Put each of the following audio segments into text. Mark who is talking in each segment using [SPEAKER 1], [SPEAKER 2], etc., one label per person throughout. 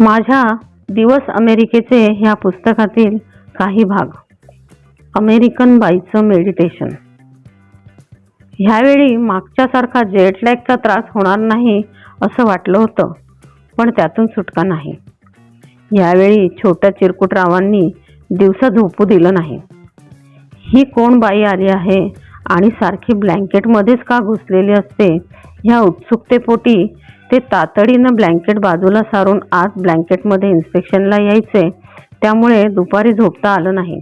[SPEAKER 1] माझ्या दिवस अमेरिकेचे ह्या पुस्तकातील काही भाग. अमेरिकन बाईचं मेडिटेशन. ह्यावेळी मागच्यासारखा जेटलॅगचा त्रास होणार नाही असं वाटलं होतं पण त्यातून सुटका नाही. यावेळी छोट्या चिरकुटरावांनी दिवसा झोपू दिलं नाही. ही कोण बाई आली आहे आणि सारखी ब्लँकेटमध्येच का घुसलेली असते ह्या उत्सुकतेपोटी ते तातडीनं ब्लँकेट बाजूला सारून आत ब्लँकेटमध्ये इन्स्पेक्शनला यायचे. त्यामुळे दुपारी झोपता आलं नाही.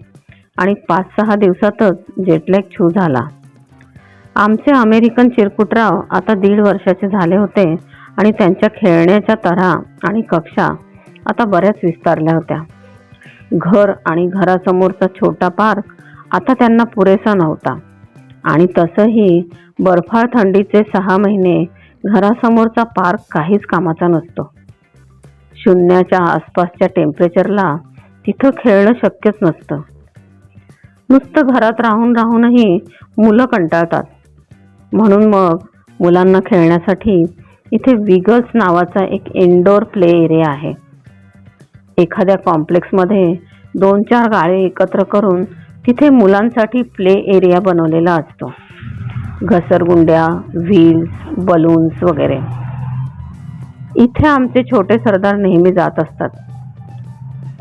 [SPEAKER 1] आणि पाच सहा दिवसातच जेटलॅग छू झाला. आमचे अमेरिकन चिरकुटराव आता दीड वर्षाचे झाले होते आणि त्यांच्या खेळण्याच्या तऱ्हा आणि कक्षा आता बऱ्याच विस्तारल्या होत्या. घर आणि घरासमोरचा छोटा पार्क आता त्यांना पुरेसा नव्हता. आणि तसंही बर्फाळ थंडीचे सहा महिने घरासमोरचा पार्क काहीच कामाचा नसतो. शून्याच्या आसपासच्या टेम्परेचरला तिथं खेळणं शक्यच नसतं. नुसतं घरात राहून राहूनही मुलं कंटाळतात. म्हणून मग मुलांना खेळण्यासाठी इथे विगल्स नावाचा एक इनडोअर प्ले एरिया आहे. एखाद्या कॉम्प्लेक्समध्ये दोन चार गाळे एकत्र करून तिथे मुलांसाठी प्ले एरिया बनवलेला असतो. घसरगुंड्या व्हील्स बलून्स वगैरे. इथे आमचे छोटे सरदार नेहमी जात असतात.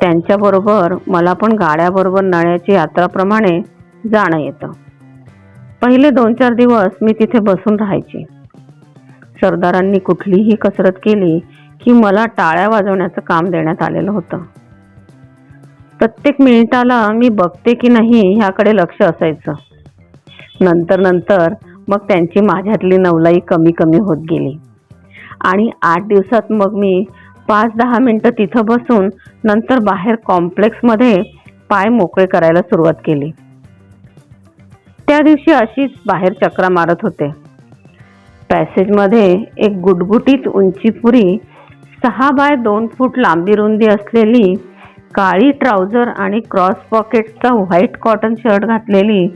[SPEAKER 1] त्यांच्याबरोबर मला पण गाड्याबरोबर नळ्याची यात्राप्रमाणे जाणं येतं. पहिले दोन चार दिवस मी तिथे बसून राहायची. सरदारांनी कुठलीही कसरत केली की मला टाळ्या वाजवण्याचं काम देण्यात आलेलं होतं. प्रत्येक मिनिटाला मी बघते की नाही ह्याकडे लक्ष असायचं. नंतर नंतर मग त्यांची माझ्यातली नवलाई कमी कमी होत गेली. आणि आठ दिवसात मग मी पाच दहा मिनटं तिथं बसून नंतर बाहेर कॉम्प्लेक्समध्ये पाय मोकळे करायला सुरुवात केली. त्या दिवशी अशीच बाहेर चक्रा मारत होते. पॅसेजमध्ये एक गुटगुटीत उंचीपुरी सहा बाय दोन फूट लांबी रुंदी असलेली काळी ट्राउझर आणि क्रॉस पॉकेटचा व्हाईट कॉटन शर्ट घातलेली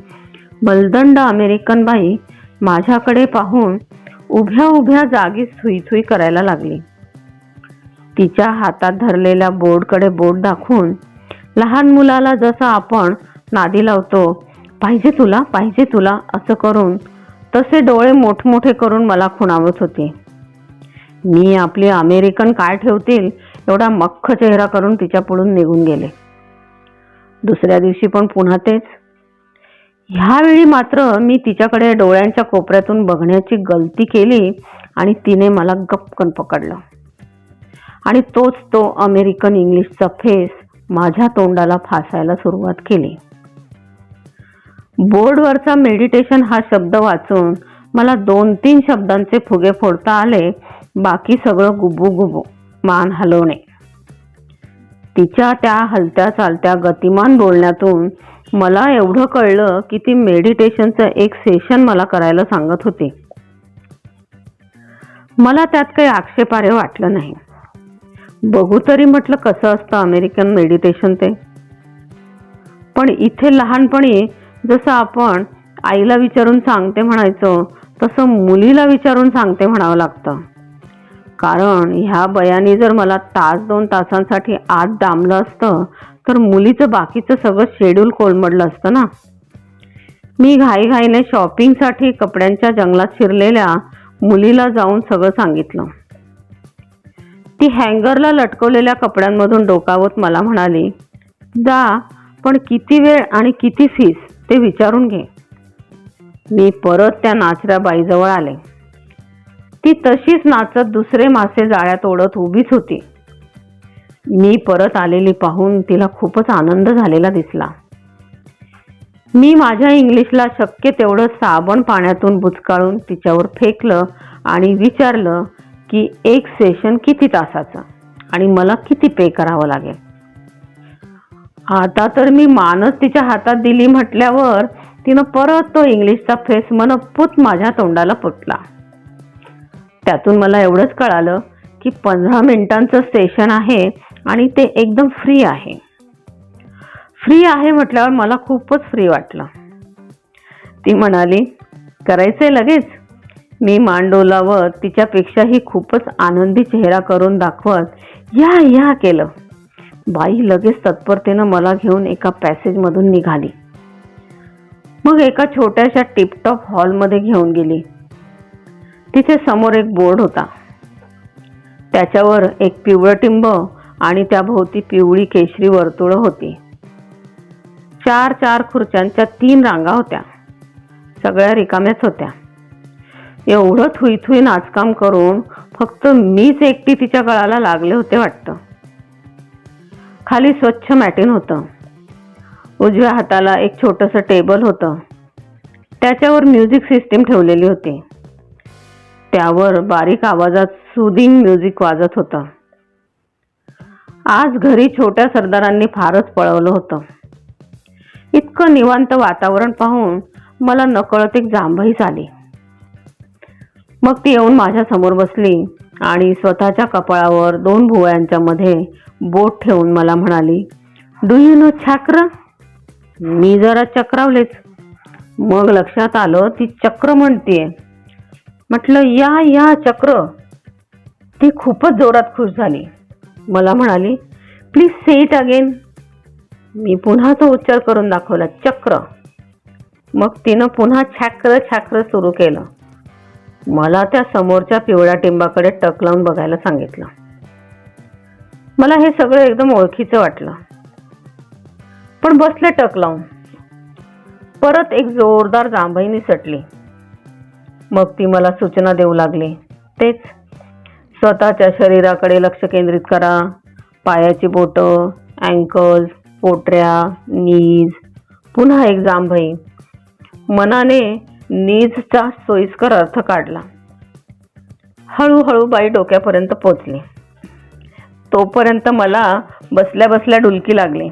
[SPEAKER 1] मलदंड अमेरिकन बाई माझ्याकडे पाहून उभ्या उभ्या जागी सुईसुई करायला लागली. तिच्या हातात धरलेल्या बोर्डकडे बोट दाखवून लहान मुलाला जसं आपण नादी लावतो पाहिजे तुला पाहिजे तुला असं करून तसे डोळे मोठमोठे करून मला खुणावत होते. मी आपली अमेरिकन काय ठेवतील एवढा मख्ख चेहरा करून तिच्या पुढून निघून गेले. दुसऱ्या दिवशी पण पुन्हा तेच ह्यावेळी मात्र मी तिच्याकडे डोळ्यांच्या कोपऱ्यातून बघण्याची गलती केली आणि तिने मला गपकन पकडलं. आणि तोच तो अमेरिकन इंग्लिशचा फेस माझ्या तोंडाला फासायला सुरुवात केली. बोर्डवरचा मेडिटेशन हा शब्द वाचून मला दोन तीन शब्दांचे फुगे फोडता आले बाकी सगळं गुबू गुबू मान हलवणे. तिच्या त्या हलत्या चालत्या गतिमान बोलण्यातून मला एवढं कळलं की ती मेडिटेशनचं एक सेशन मला करायला सांगत होती. मला त्यात काही आक्षेपार्ह वाटलं नाही. बघू तरी म्हटलं कसं असतं अमेरिकन मेडिटेशन ते. पण इथे लहानपणी जसं आपण आईला विचारून सांगते म्हणायचं तसं मुलीला विचारून सांगते म्हणावं लागतं. कारण ह्या बयानी जर मला तास दोन तासांसाठी आत दामलं असतं तर मुलीचं बाकीचं सगळं शेड्यूल कोलमडलं असतं ना. मी घाईघाईने शॉपिंगसाठी कपड्यांच्या जंगलात शिरलेल्या मुलीला जाऊन सगळं सांगितलं. ती हँगरला लटकवलेल्या कपड्यांमधून डोकावत मला म्हणाली जा पण किती वेळ आणि किती फीस ते विचारून घे. मी परत त्या नाचऱ्या बाईजवळ आले. ती तशीच नाचत दुसरे मासे जाळ्यात ओढत उभीच होती. मी परत आलेली पाहून तिला खूपच आनंद झालेला दिसला. मी माझ्या इंग्लिशला शक्य तेवढं साबण पाण्यातून बुचकाळून तिच्यावर फेकलं आणि विचारलं की एक सेशन किती तासाचं? आणि मला किती पे करावं लागेल? आता तर मी मानच तिच्या हातात दिली म्हटल्यावर तिनं परत तो इंग्लिशचा फेस मनपूत माझ्या तोंडाला फुटला त्यातून मला एवढंच कळालं की पंधरा मिनिटांचं सेशन आहे आणि ते एकदम फ्री आहे. फ्री आहे म्हटल्यावर मला खूपच फ्री वाटलं. ती म्हणाली करायचंय लगेच. मी मान डोलावत तिच्यापेक्षाही खूपच आनंदी चेहरा करून दाखवत या या केलं. बाई लगेच तत्परतेनं मला घेऊन एका पॅसेजमधून निघाली. मग एका छोट्याशा टिपटॉप हॉलमध्ये घेऊन गेली. तिथे समोर एक बोर्ड होता. त्याच्यावर एक पिवळं टिंब आणि त्याभोवती पिवळी केशरी वर्तुळं होती. चार चार खुर्च्यांच्या तीन रांगा होत्या. सगळ्या रिकाम्याच होत्या. एवढं थुई थुई नाचकाम करून फक्त मीच एकटी तिच्या गळाला लागले होते वाटतं. खाली स्वच्छ मॅटिन होतं. उजव्या हाताला एक छोटंसं टेबल होतं. त्याच्यावर म्युझिक सिस्टीम ठेवलेली होती. त्यावर बारीक आवाजात सुदिंग म्युझिक वाजत होतं. आज घरी छोट्या सरदारांनी फारच पळवलं होतं. इतकं निवांत वातावरण पाहून मला नकळत एक जांभई झाली मग ती येऊन माझ्यासमोर बसली आणि स्वतःच्या कपाळावर दोन भुवयांच्या मध्ये बोट ठेवून मला म्हणाली डू यू नो छाक्र मी जरा चक्रावलेच. मग लक्षात आलं ती चक्र म्हणतीये. म्हटलं या या चक्र. ती खूपच जोरात खुश झाली. मला म्हणाली प्लीज से इट अगेन मी पुन्हा तो उच्चार करून दाखवला चक्र. मग तिनं पुन्हा छाक्र छाक्र सुरू केलं. मला त्या समोरच्या पिवळ्या टिंबाकडे टक लावून बघायला सांगितलं. मला हे सगळं एकदम ओळखीचं वाटलं. पण बसले टक लावून. परत एक जोरदार जांभई निसटली मग ती मला सूचना देऊ लागली. तेच स्वतःच्या शरीराकडे लक्ष केंद्रित करा. पायाची बोटं अँकल्स पोटऱ्या नीज पुन्हा एक जांभई. मनाने नीजचा सोयीस्कर अर्थ काढला. हळूहळू बाई डोक्यापर्यंत पोचली. तोपर्यंत मला बसल्या बसल्या डुलकी लागली.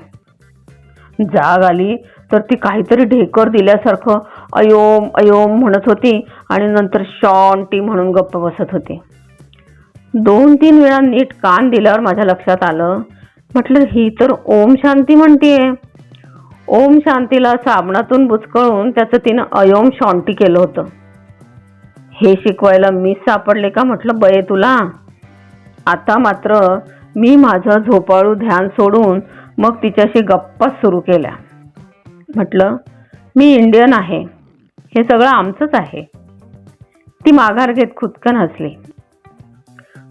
[SPEAKER 1] जाग आली तर ती काहीतरी ढेकर दिल्यासारखं अयोम अयोम म्हणत होती आणि नंतर शॉन्टी म्हणून गप्प बसत होती. दोन तीन वेळा नीट कान दिल्यावर माझ्या लक्षात आलं. म्हटलं ही तर ओम शांती म्हणतीये. ओम शांतीला साबणातून बुचकळून त्याचं तिनं अयोम शांती केलं होतं. हे शिकवायला मी सापडले का? म्हटलं बये तुला. आता मात्र मी माझं झोपाळू ध्यान सोडून मग तिच्याशी गप्पा सुरू केल्या. म्हटलं मी इंडियन आहे. हे सगळं आमचंच आहे. ती माघार घेत खुदकन हसली.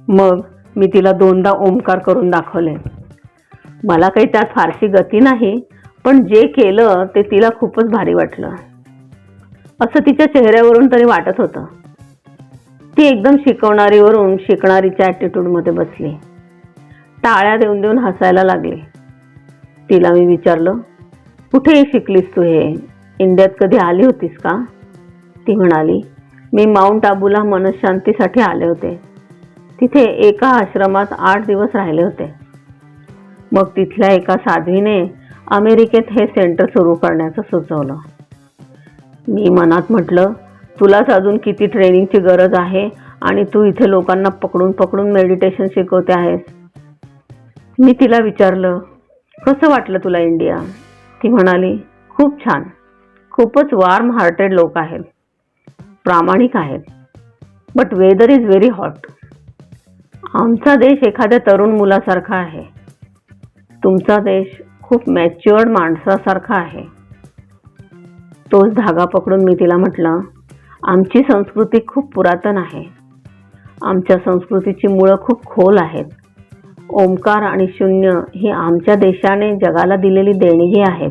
[SPEAKER 1] मग मी तिला दोनदा ओंकार करून दाखवले. मला काही त्यात फारशी गती नाही पण जे केलं ते तिला खूपच भारी वाटलं. असं तिच्या चेहऱ्यावरून तरी वाटत होतं. ती एकदम शिकवणारीवरून शिकणारीच्या ॲटिट्यूडमध्ये बसली. टाळ्या देऊन देऊन हसायला लागली. तिला मी विचारलं कुठे शिकलीस तू हे? इंडियात कधी आली होतीस का? ती म्हणाली मी माउंट आबूला मनशांतीसाठी आले होते. तिथे एका आश्रमात आठ दिवस राहिले होते. मग तिथल्या एका साध्वीने अमेरिकेत हे सेंटर सुरू करण्याचं सुचवलं. मी मनात म्हटलं तुलाच अजून किती ट्रेनिंगची गरज आहे आणि तू इथे लोकांना पकडून पकडून मेडिटेशन शिकवते आहेस? मी तिला विचारलं कसं वाटलं तुला इंडिया? ती म्हणाली खूप छान. खूपच वार्म हार्टेड लोक आहेत. प्रामाणिक आहेत. But weather is very hot आमचा देश एखाद्या तरुण मुलासारखा आहे. तुमचा देश खूप मॅच्युअर्ड माणसासारखा आहे. तोच धागा पकडून मी तिला म्हटलं आमची संस्कृती खूप पुरातन आहे. आमच्या संस्कृतीची मुळं खूप खोल आहेत. ओंकार आणि शून्य ही आमच्या देशाने जगाला दिलेली देणगी आहेत.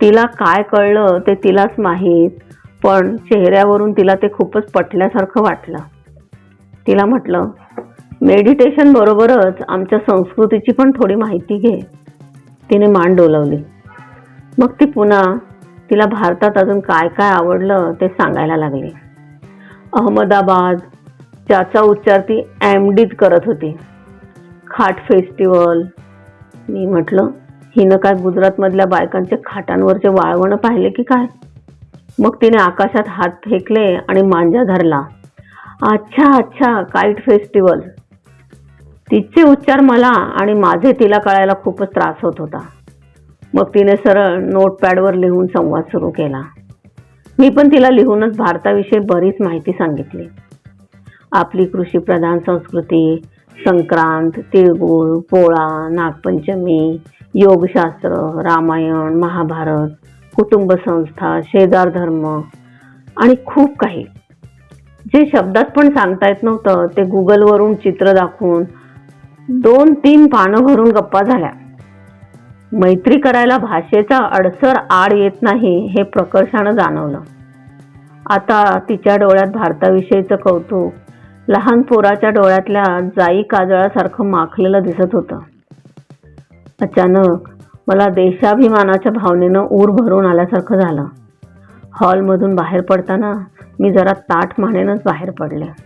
[SPEAKER 1] तिला काय कळलं ते तिलाच माहीत पण चेहऱ्यावरून तिला ते खूपच पटल्यासारखं वाटलं. तिला म्हटलं मेडिटेशन बरोबरच आमच्या संस्कृतीची पण थोडी माहिती घे. तिने मान डोलावली. मग ती पुन्हा तिला भारतात अजून काय काय आवडलं ते सांगायला लागली. अहमदाबाद ज्याचा उच्चार ती एम डीत करत होती. खाट फेस्टिवल मी म्हटलं हिनं काय गुजरातमधल्या बायकांचे खाटांवरचे वाळवणं पाहिले की काय? मग तिने आकाशात हात फेकले आणि मांजा धरला. अच्छा अच्छा काईट फेस्टिवल. तिचे उच्चार मला आणि माझे तिला कळायला खूपच त्रास होत होता. मग तिने सरळ नोटपॅडवर लिहून संवाद सुरू केला. मी पण तिला लिहूनच भारताविषयी बरीच माहिती सांगितली. आपली कृषीप्रधान संस्कृती संक्रांत तिळगुळ पोळा नागपंचमी योगशास्त्र रामायण महाभारत कुटुंब संस्था शेजार धर्म आणि खूप काही. जे शब्दात पण सांगता येत नव्हतं ते गुगलवरून चित्र दाखवून दोन तीन पानं भरून गप्पा झाल्या. मैत्री करायला भाषेचा अडसर आड येत नाही हे प्रकर्षानं जाणवलं. आता तिच्या डोळ्यात भारताविषयीचं कौतुक लहान पोराच्या डोळ्यातल्या जाई काजळासारखं माखलेलं दिसत होतं. अचानक मला देशाभिमानाच्या भावनेनं ऊर भरून आल्यासारखं झालं. हॉलमधून बाहेर पडताना मी जरा ताठ मानेनंच बाहेर पडले.